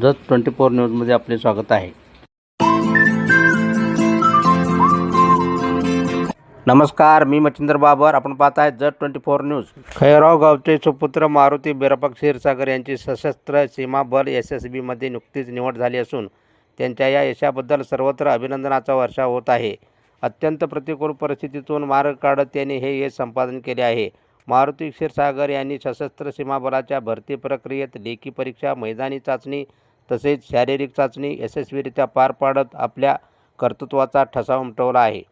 Jat twenty four न्यूजमध्ये आपले स्वागत आहे. नमस्कार मी मच्छिंद्र बाबर. आपण पाहत आहे Jat twenty four news. Khairav गावचे सुपुत्र मारुती बिरपक क्षीरसागर यांची सशस्त्र सीमा बल एस एस बीमध्ये नुकतीच निवड झाली असून त्यांच्या या यशाबद्दल सर्वत्र अभिनंदनाचा वर्षा होत आहे. अत्यंत प्रतिकूल परिस्थितीतून मार्ग काढत त्यांनी हे यश संपादन केले आहे. मारुती क्षीरसागर यांनी सशस्त्र सीमा बलाच्या भरती प्रक्रियेत लेखी परीक्षा मैदानी चाचणी तसेच शारीरिक चाचणी यशस्वीरित्या पार पाडत आपल्या कर्तृत्वाचा ठसा उमटवला आहे.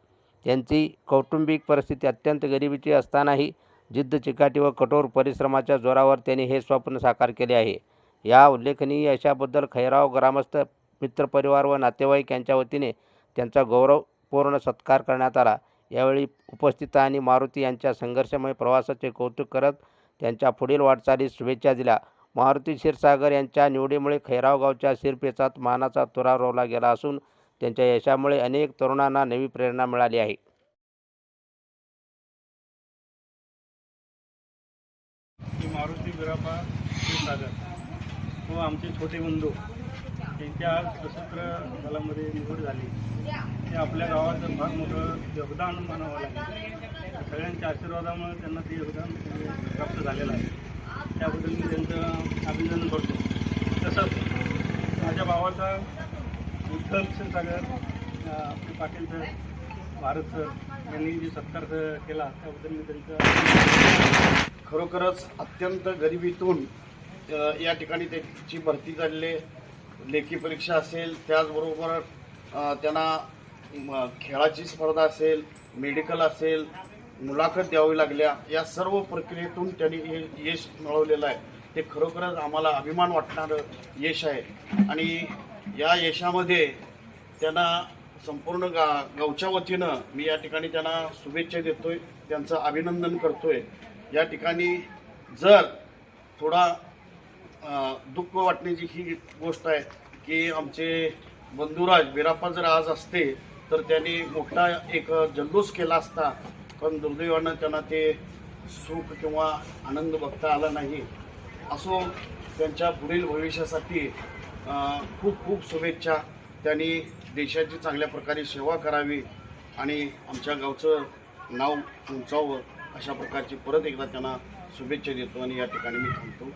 त्यांची कौटुंबिक परिस्थिती अत्यंत गरिबीची असतानाही जिद्द चिकाटी व कठोर परिश्रमाच्या जोरावर त्यांनी हे स्वप्न साकार केले आहे. या उल्लेखनीय यशाबद्दल खैराव ग्रामस्थ मित्रपरिवार व नातेवाईक यांच्या वतीने त्यांचा गौरवपूर्ण सत्कार करण्यात आला. यावेळी उपस्थितांनी मारुती यांच्या संघर्षमय प्रवासाचे कौतुक करत त्यांच्या पुढील वाटचालीस शुभेच्छा दिल्या. मारुती क्षीरसागर यांच्या निवडीमुळे खैरावगावच्या शिरपेचात मानाचा तुरा रोवला गेला असून त्यांच्या यशामुळे अनेक तरुणांना नवी प्रेरणा मिळाली आहे. मारुती बिरापा सागर व हो, आमचे छोटे बंधू. त्यांच्या आज सशस्त्र दलामध्ये निवड झाली. ते आपल्या गावाचं फार मोठं योगदान म्हणावं लागेल. सगळ्यांच्या आशीर्वादामुळे त्यांना ते योगदान प्राप्त झालेलं आहे. अभिनंदन करतो. तसंच माझ्या भावाचा विठ्ठल सागर आपले पाटील सर भारत सर यांनी जे सत्कार केला त्याबद्दल मी त्यांचं खरोखरच अत्यंत गरिबीतून या ठिकाणी त्याची भरती झालेली लेखी परीक्षा असेल त्याचबरोबर त्यांना खेळाची स्पर्धा असेल मेडिकल असेल मुलाखत द्यावी लागल्या. या सर्व प्रक्रियेतून त्यांनी हे यश मिळवलेलं आहे. ते खरोखरच आम्हाला अभिमान वाटणारं यश आहे. आणि या यशामध्ये त्यांना संपूर्ण गा गावच्या वतीनं मी या ठिकाणी त्यांना शुभेच्छा देतो आहे त्यांचं अभिनंदन करतो आहे या ठिकाणी जर थोडा दुःख वाटण्याची ही गोष्ट आहे की आमचे बंधुराज बिराप्पा जर आज असते तर त्यांनी मोठा एक जल्लोष केला असता पण दुर्दैवानं त्यांना ते सुख किंवा आनंद बघता आला नाही. असो त्यांच्या पुढील भविष्यासाठी खूप खूप शुभेच्छा. त्यांनी देशाची चांगल्या प्रकारे सेवा करावी आणि आमच्या गावचं नाव उंचावं अशा प्रकारची परत एकदा त्यांना शुभेच्छा देतो आणि या ठिकाणी मी थांबतो.